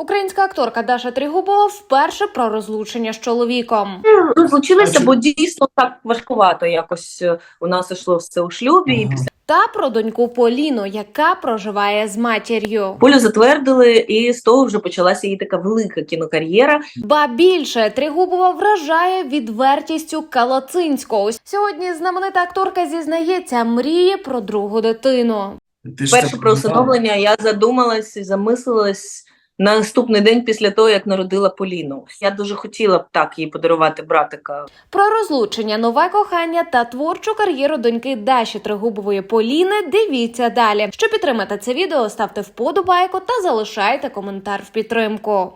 Українська акторка Даша Трігубова вперше про розлучення з чоловіком. Розлучилися, бо дійсно так важкувато якось е, у нас ішло все у шлюбі, і після Та про доньку Поліну, яка проживає з матір'ю. полю затвердили, і з того вже почалася її така велика кінокар'єра. Ба більше Тригубова вражає відвертістю Калацинського. Сьогодні знаменита акторка зізнається, мріє про другу дитину. Ти Перше про усиновлення я задумалась і замислилась на наступний день після того, як народила Поліну. Я дуже хотіла б так їй подарувати братика. Про розлучення, нове кохання та творчу кар'єру доньки Даші Тригубової Поліни. Дивіться далі. Щоб підтримати це відео, ставте вподобайку та залишайте коментар в підтримку.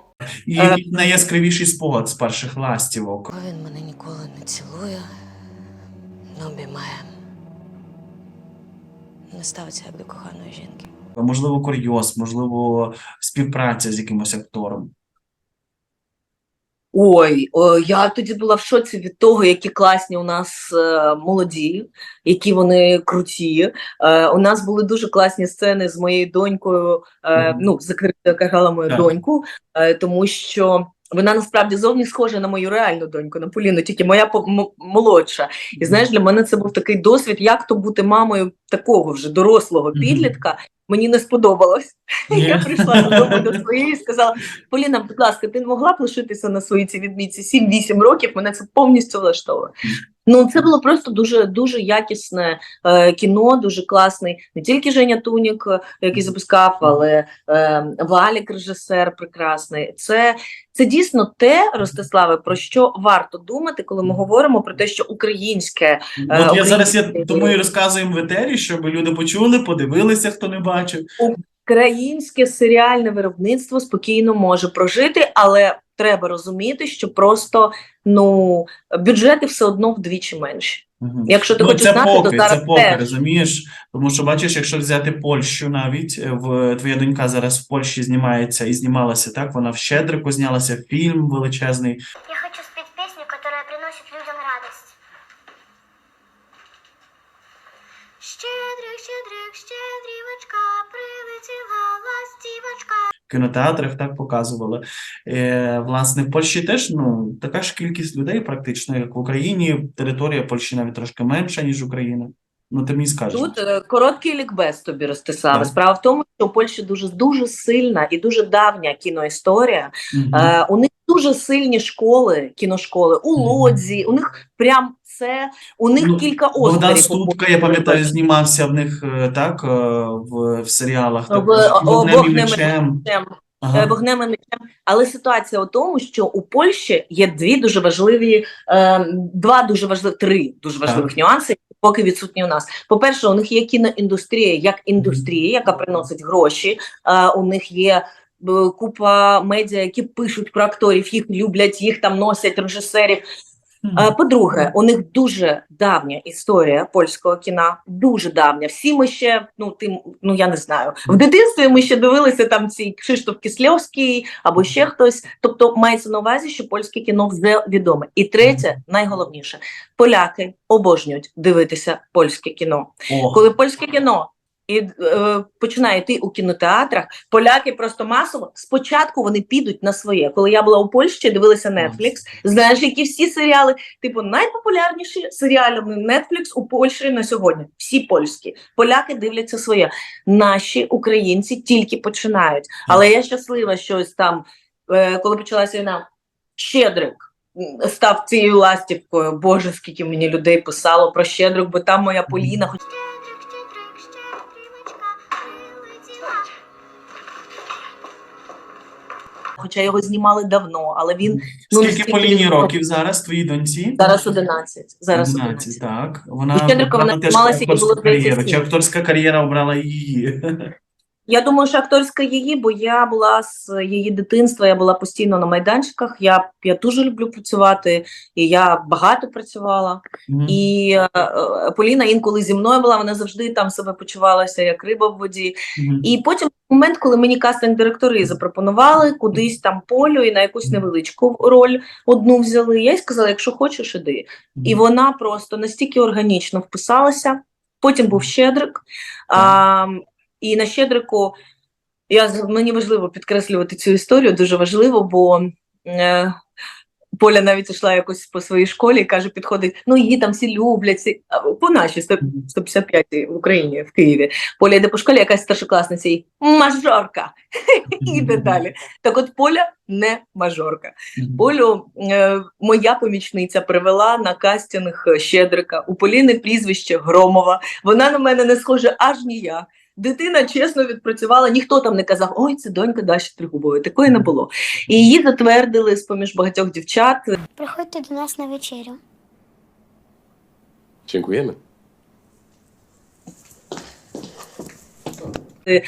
І який найяскравіший спогад з перших ластівок. Він мене ніколи не цілує, не обіймає. Не ставиться як до коханої жінки. Можливо, курйоз, можливо, співпраця з якимось актором. Ой, о, я тоді була в шоці від того, які класні у нас е, молоді, які вони круті. Е, у нас були дуже класні сцени з моєю донькою. Е, Ну, закрита яка грала мою Так. доньку, е, тому що. Вона насправді зовні схожа на мою реальну доньку, на Поліну, тільки моя молодша. І знаєш, для мене це був такий досвід, як то бути мамою такого вже дорослого підлітка. Мені не сподобалось. Я прийшла додому до своєї і сказала: Поліна, будь ласка, ти не могла б лишитися на своїй цій відмітці 7-8 років, мене це повністю влаштовує. Ну, це було просто дуже дуже якісне е, кіно, дуже класний. Не тільки Женя Тунік, е, який запускав, але е, Валік, режисер, прекрасний. Це, це дійсно те, Ростиславе, про що варто думати, коли ми говоримо про те, що українське От я зараз я тому і розказуємо в етері, щоб люди почули, подивилися, хто не бачив. Українське серіальне виробництво спокійно може прожити, але треба розуміти, що просто ну бюджети все одно вдвічі менші. Мгм. Якщо ти Ну, хочеш це знати, поки, то зараз це поки, теж. розумієш? Тому що бачиш, якщо взяти Польщу навіть, е, в твоя донька зараз в Польщі знімається і знімалася, так? Вона в Щедрику знялася, фільм величезний. Я хочу спеть песню, которая приносит людям радость. Кінотеатрах так показували. Е, власне, в Польщі теж ну, така ж кількість людей, практично, як в Україні. Територія Польщі навіть трошки менша, ніж Україна. Ну, ти мені скажеш. Тут е, короткий лікбез тобі, Ростиславе. Так. Справа в тому, що у Польщі дуже дуже сильна і дуже давня кіноісторія. Мгм. Е, у них дуже сильні школи, кіношколи у. Лодзі. У них прям це у них Ну, кілька Богдан оскарів. Ступка, я пам'ятаю, знімався в них е, так, е, в, в серіалах. В- о- «Вогнем і «Вогнем і мечем». Ага. вогнем і мечем. Але ситуація у тому, що у Польщі є дві дуже важливі, е, два дуже важливі, три дуже важливих нюанси, які поки відсутні у нас. По-перше, у них є кіноіндустрія як індустрія, яка приносить гроші. Е, у них є. е, Купа медіа, які пишуть про акторів, їх люблять, їх там носять режисерів. Е, По-друге, у них дуже давня історія польського кіна, дуже давня. Всі ми ще, ну ти, ну я не знаю, в дитинстві ми ще дивилися там цей Кшиштоф Кислевський або ще хтось. Тобто мається на увазі, що польське кіно вже відоме. І третє, найголовніше, поляки обожнюють дивитися польське кіно. О, Коли польське кіно і е, починає йти у кінотеатрах, поляки просто масово спочатку вони підуть на своє. Коли я була у Польщі, дивилася Netflix, знаєш, які всі серіали, типу найпопулярніші серіали Netflix у Польщі на сьогодні. Всі польські. Поляки дивляться своє. Наші українці тільки починають. Але я щаслива, що ось там, е, коли почалася війна, Щедрик. Став цією ластівкою. Боже, скільки мені людей писало про Щедрик, бо там моя Поліна, хоча його знімали давно, але він ну, Скільки по лінії років зараз твоїй доньці? зараз 11. Зараз 11, 11. так. Вона вона, вона теж знімалася, 37. кар'єру. Чи акторська кар'єра обрала її? Я думаю, що акторська її, бо я була з її дитинства, я була постійно на майданчиках. Я, я дуже люблю працювати, і я багато працювала. Мгм. І е, Поліна інколи зі мною була, вона завжди там себе почувалася як риба в воді. Мгм. І потім момент, коли мені кастинг-директори запропонували кудись там полю і на якусь невеличку роль одну взяли. Я їй сказала, якщо хочеш, іди. І вона просто настільки органічно вписалася. Потім був Щедрик. А, і на Щедрику Я мені важливо підкреслювати цю історію, дуже важливо, бо е, Поля навіть йшла якось по своїй школі і каже, підходить: ну її там всі люблять, всі... по нашій 100 155 в Україні, в Києві. Поля йде по школі, якась старшокласниця і мажорка. І йде далі. Так от Поля не мажорка. Полю е, моя помічниця привела на кастинг Щедрика. У Поліни прізвище Громова. Вона на мене не схожа аж ніяк. Дитина чесно відпрацювала, ніхто там не казав, ой, це донька Даші Тригубової. Такої не було. І її затвердили з поміж багатьох дівчат. Приходьте до нас на вечерю. Dziękujemy.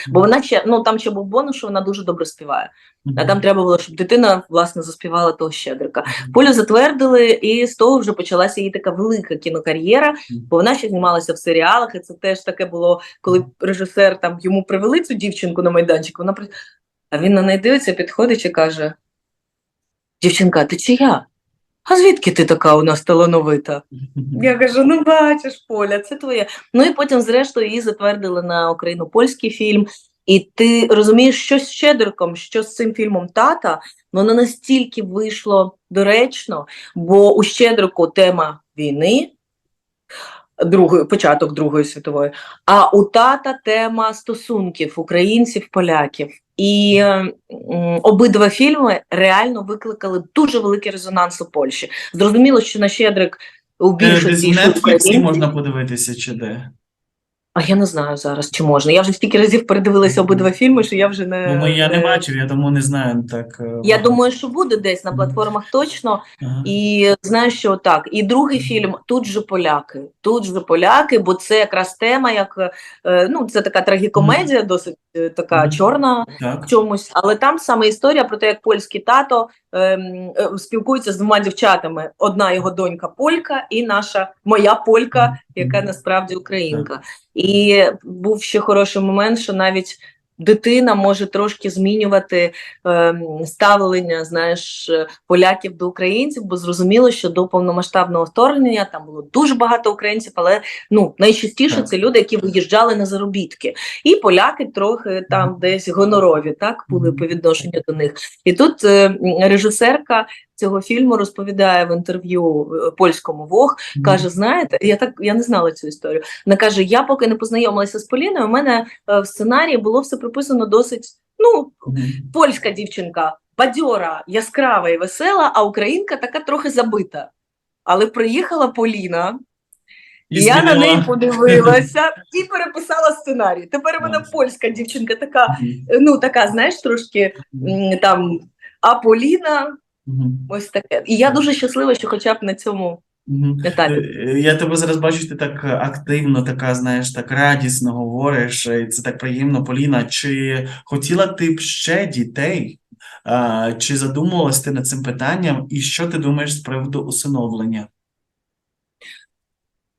Бо вона ще ну там ще був бонус, що вона дуже добре співає. А там треба було, щоб дитина власне заспівала того щедрика. Полю затвердили, і з того вже почалася її така велика кінокар'єра, бо вона ще знімалася в серіалах, і це теж таке було, коли режисер там йому привели цю дівчинку на майданчик. Вона а він на неї дивиться, підходить і каже: Дівчинка, ти чия? А звідки ти така у нас талановита? Я кажу: ну бачиш, Поля, це твоє. Ну і потім, зрештою, її затвердили на україно-польський фільм. І ти розумієш, що з Щедриком, що з цим фільмом тата, воно настільки вийшло доречно, бо у Щедрику тема війни, другої, початок Другої світової, а у тата тема стосунків українців, поляків. І м, обидва фільми реально викликали дуже великий резонанс у Польщі. Зрозуміло, що на Щедрик у Е, більшості Десь в Netflix можна подивитися, чи де. А я не знаю зараз, чи можна. Я вже стільки разів передивилася обидва фільми, що я вже не. Ну, ми, я не бачив, я тому не знаю так. е, Я думаю, що буде десь на платформах точно. Ага. І знаю, що так. І другий фільм тут же поляки. Тут же поляки, бо це якраз тема, як е, ну, це така трагікомедія, досить така чорна Так. в чомусь. Але там саме історія про те, як польський тато ем, е, спілкується з двома дівчатами. Одна його донька полька, і наша моя полька, яка насправді українка. І був ще хороший момент, що навіть дитина може трошки змінювати ем, ставлення, знаєш, е, поляків до українців, бо зрозуміло, що до повномасштабного вторгнення там було дуже багато українців, але ну найчастіше це люди, які виїжджали на заробітки, і поляки трохи там десь гонорові, так були по відношенню до них. І тут е, режисерка цього фільму розповідає в інтерв'ю е, польському Вог, каже: знаєте, я так я не знала цю історію. Вона каже: Я поки не познайомилася з Поліною, у мене е, в сценарії було все прописано досить. Ну, польська дівчинка, бадьора, яскрава і весела, а українка така трохи забита. Але приїхала Поліна, І я на неї подивилася і переписала сценарій. Тепер вона польська дівчинка, така, ну така, знаєш, трошки там. А Поліна, Мгм. ось таке. І я дуже щаслива, що хоча б на цьому. Е, Я тебе зараз бачу, ти так активно, така, знаєш, так радісно говориш, і це так приємно, Поліна. Чи хотіла ти б ще дітей? А, Чи задумувалась ти над цим питанням, і що ти думаєш з приводу усиновлення?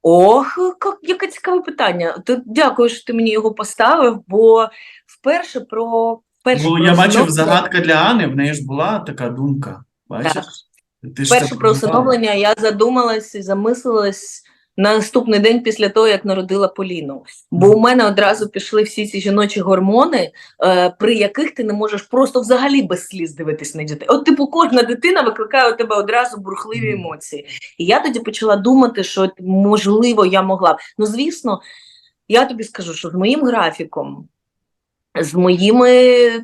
Ох, як, яке цікаве питання. Ти, дякую, що ти мені його поставив, бо вперше про вперше Бо про я бачив загадка для Ани, в неї ж була така думка. Бачиш? Ти ж це про пам'ятала. усиновлення я задумалась і замислилась на наступний день після того, як народила Поліну. Бо у мене одразу пішли всі ці жіночі гормони, е, при яких ти не можеш просто взагалі без сліз дивитись на дітей. От, типу, кожна дитина викликає у тебе одразу бурхливі Мгм. емоції. І я тоді почала думати, що можливо я могла. б. Ну, звісно, я тобі скажу, що з моїм графіком. З моїми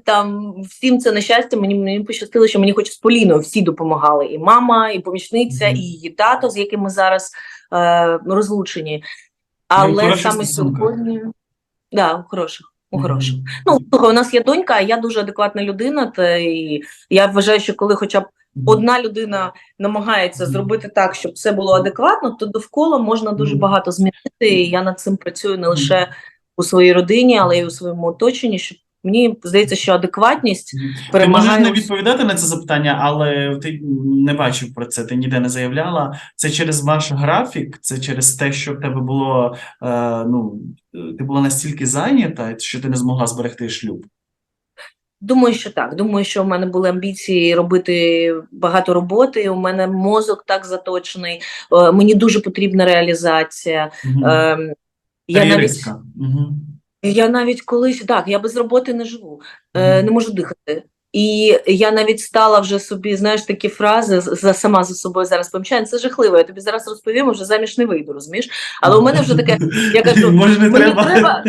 там всім це нещастя, мені, мені пощастило, що мені хоч з Поліною всі допомагали. І мама, і помічниця, і її тато, з яким ми зараз е, розлучені. Ну, Але хороші саме сьогодні. Да, у хороших. У хороших. Ну, слухай, у нас є донька, а я дуже адекватна людина, та і я вважаю, що коли хоча б одна людина намагається зробити так, щоб все було адекватно, то довкола можна дуже багато змінити. І я над цим працюю не лише у своїй родині, але й у своєму оточенні. Щоб мені здається, що адекватність Мгм. Ти можеш не відповідати на це запитання, але ти не бачив про це, ти ніде не заявляла. Це через ваш графік, це через те, що в тебе було, е, ну, ти була настільки зайнята, що ти не змогла зберегти шлюб. Думаю, що так. Думаю, що в мене були амбіції робити багато роботи. У мене мозок так заточений. е, Мені дуже потрібна реалізація. Мгм. Ем, Я навіть угу. Я навіть колись так, я без роботи не живу, угу. Не можу дихати. І я навіть стала вже собі, знаєш, такі фрази за сама за собою зараз помічаю. Це жахливо. Я тобі зараз розповім, вже заміж не вийду, розумієш? Але у мене вже таке, я кажу, Може, не мені треба. треба.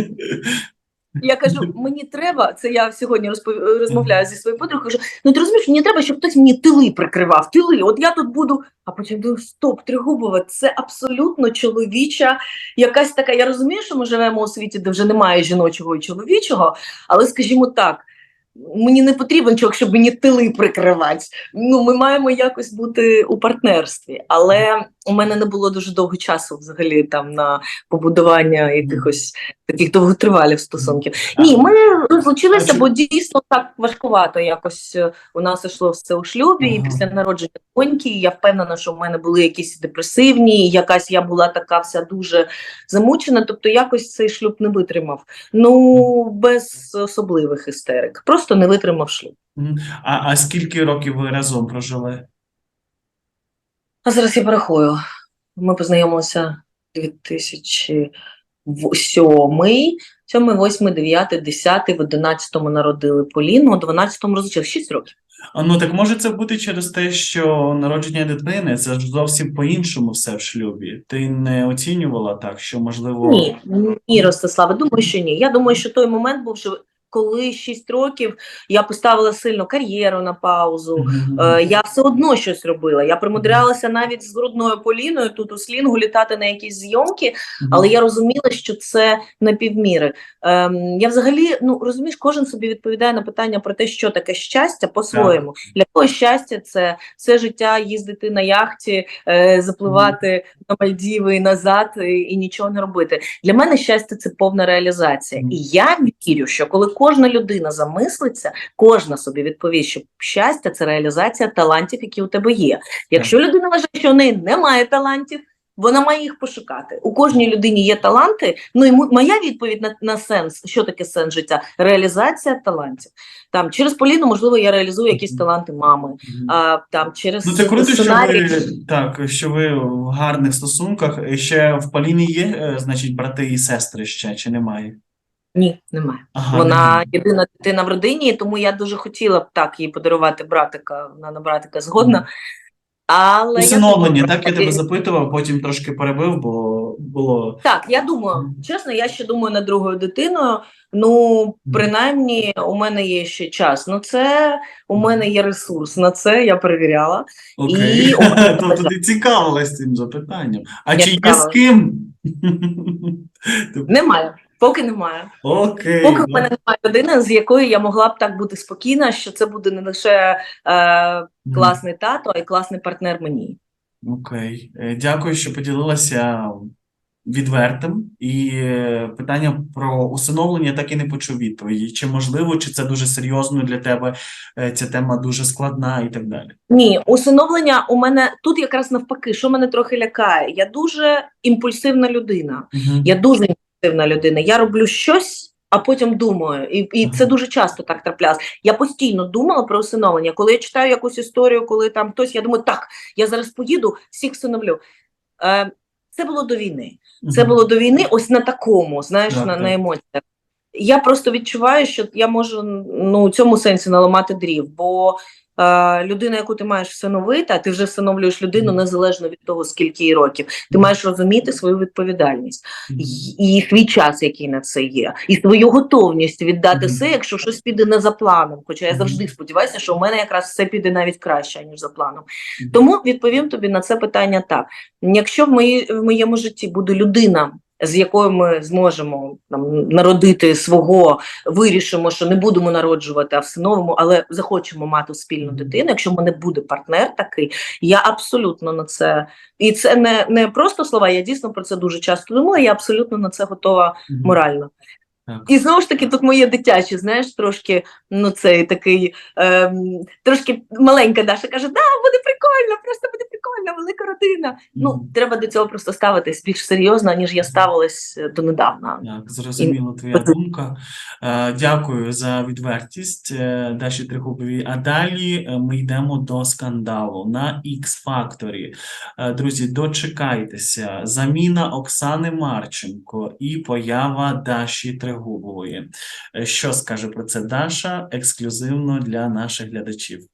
Я кажу, мені треба, це я сьогодні розпов... розмовляю зі своєю подругою, кажу, ну ти розумієш, мені треба, щоб хтось мені тили прикривав, тили. От я тут буду, а потім думаю, стоп, Тригубова, це абсолютно чоловіча, якась така. Я розумію, що ми живемо у світі, де вже немає жіночого і чоловічого, але скажімо так. Мені не потрібен чоловік, щоб мені тили прикривати. Ну, ми маємо якось бути у партнерстві. Але у мене не було дуже довго часу взагалі там на побудування якихось таких довготривалих стосунків. Ні, ми розлучилися, бо дійсно так важкувато якось е, у нас йшло все у шлюбі, і після народження доньки я впевнена, що в мене були якісь депресивні, якась я була така вся дуже замучена. Тобто якось цей шлюб не витримав. Ну без особливих істерик, просто не витримав шлюб. А, а скільки років ви разом прожили? А зараз я порахую. Ми познайомилися 2007, 7, 8, 9, 10, в 11-му народили Поліну, у 12-му розлучилися 6 років. А, Ну так може це бути через те, що народження дитини це ж зовсім по-іншому все в шлюбі. Ти не оцінювала так, що можливо. Ні, ні, Ростиславе, думаю, що ні. Я думаю, що той момент був, що коли 6 років я поставила сильно кар'єру на паузу. Е, я все одно щось робила. Я примудрялася навіть з грудною поліною тут у слінгу літати на якісь зйомки, але я розуміла, що це на півміри. Ем, я взагалі, ну розумієш, кожен собі відповідає на питання про те, що таке щастя по-своєму. Для когось щастя це все життя їздити на яхті, е, запливати на Мальдіви і назад і, і нічого не робити. Для мене щастя це повна реалізація. І я вірю, що коли кожна людина замислиться, кожна собі відповість, що щастя це реалізація талантів, які у тебе є. Якщо людина вважає, що в неї немає талантів. Вона має їх пошукати. У кожній людині є таланти. Ну і моя відповідь на, на сенс, що таке сенс життя? Реалізація талантів. Там через Поліну, можливо, я реалізую якісь таланти мами. А там через Ну, це круто, що ви так, що ви в гарних стосунках. Ще в Поліні є, е, значить, брати і сестри ще чи немає? Ні, немає. Ага, Вона немає. єдина дитина в родині, тому я дуже хотіла б так їй подарувати братика. Вона на братика згодна. Але я думаю, так я тебе запитував, потім трошки перебив, бо було. Так, я думаю, чесно, я ще думаю над другою дитиною. Ну, принаймні, у мене є ще час. Ну, це у мене є ресурс. На це я перевіряла. Окей. І- Тобто ти цікавилась цим запитанням. А Я чи є з ким? Немає, поки немає. Окей. Поки в мене немає людини, з якою я могла б так бути спокійна, що це буде не лише е, класний тато, а й класний партнер мені. Окей. Е, Дякую, що поділилася відвертим. І е, питання про усиновлення так і не почув відповіді. Чи можливо, чи це дуже серйозно для тебе, е, ця тема дуже складна і так далі. Ні, усиновлення у мене тут якраз навпаки, що мене трохи лякає. Я дуже імпульсивна людина. Мгм. Я дуже імпульсивна людина. Я роблю щось. А потім думаю, і, і це дуже часто так траплялось. Я постійно думала про усиновлення. Коли я читаю якусь історію, коли там хтось, я думаю, так, я зараз поїду, всіх всиновлю. Е, це було до війни. Це було до війни, ось на такому, знаєш, Так, на, так. на емоціях. Я просто відчуваю, що я можу ну, у цьому сенсі наламати дрів, бо людина, яку ти маєш всиновити, а ти вже всиновлюєш людину незалежно від того, скільки їй років. Ти маєш розуміти свою відповідальність і, свій час, який на це є, і свою готовність віддати все, якщо щось піде не за планом. Хоча я завжди сподіваюся, що у мене якраз все піде навіть краще, ніж за планом. Тому відповім тобі на це питання так: якщо в, мої, в моєму житті буде людина, з якою ми зможемо там, народити свого, вирішимо, що не будемо народжувати, а всиновимо, але захочемо мати спільну дитину. Якщо в мене буде партнер такий, я абсолютно на це. І це не, не просто слова, я дійсно про це дуже часто думала, я абсолютно на це готова морально. Так. І знову ж таки, тут моє дитяче, знаєш, трошки, ну цей такий ем, трошки маленька Даша каже, да, буде прикольно. Прикольно, просто буде прикольно, велика родина. Ну треба до цього просто ставитись більш серйозно, ніж я ставилась е, донедавна. Так, зрозуміла твоя думка. Е, Дякую за відвертість е, Даші Трихубовій. А далі ми йдемо до скандалу на X-Factor. Е, Друзі, дочекайтеся. Заміна Оксани Марченко і поява Даші Тригубової. Що скаже про це Даша ексклюзивно для наших глядачів?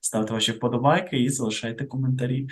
Ставте ваші вподобайки і залишайте коментарі.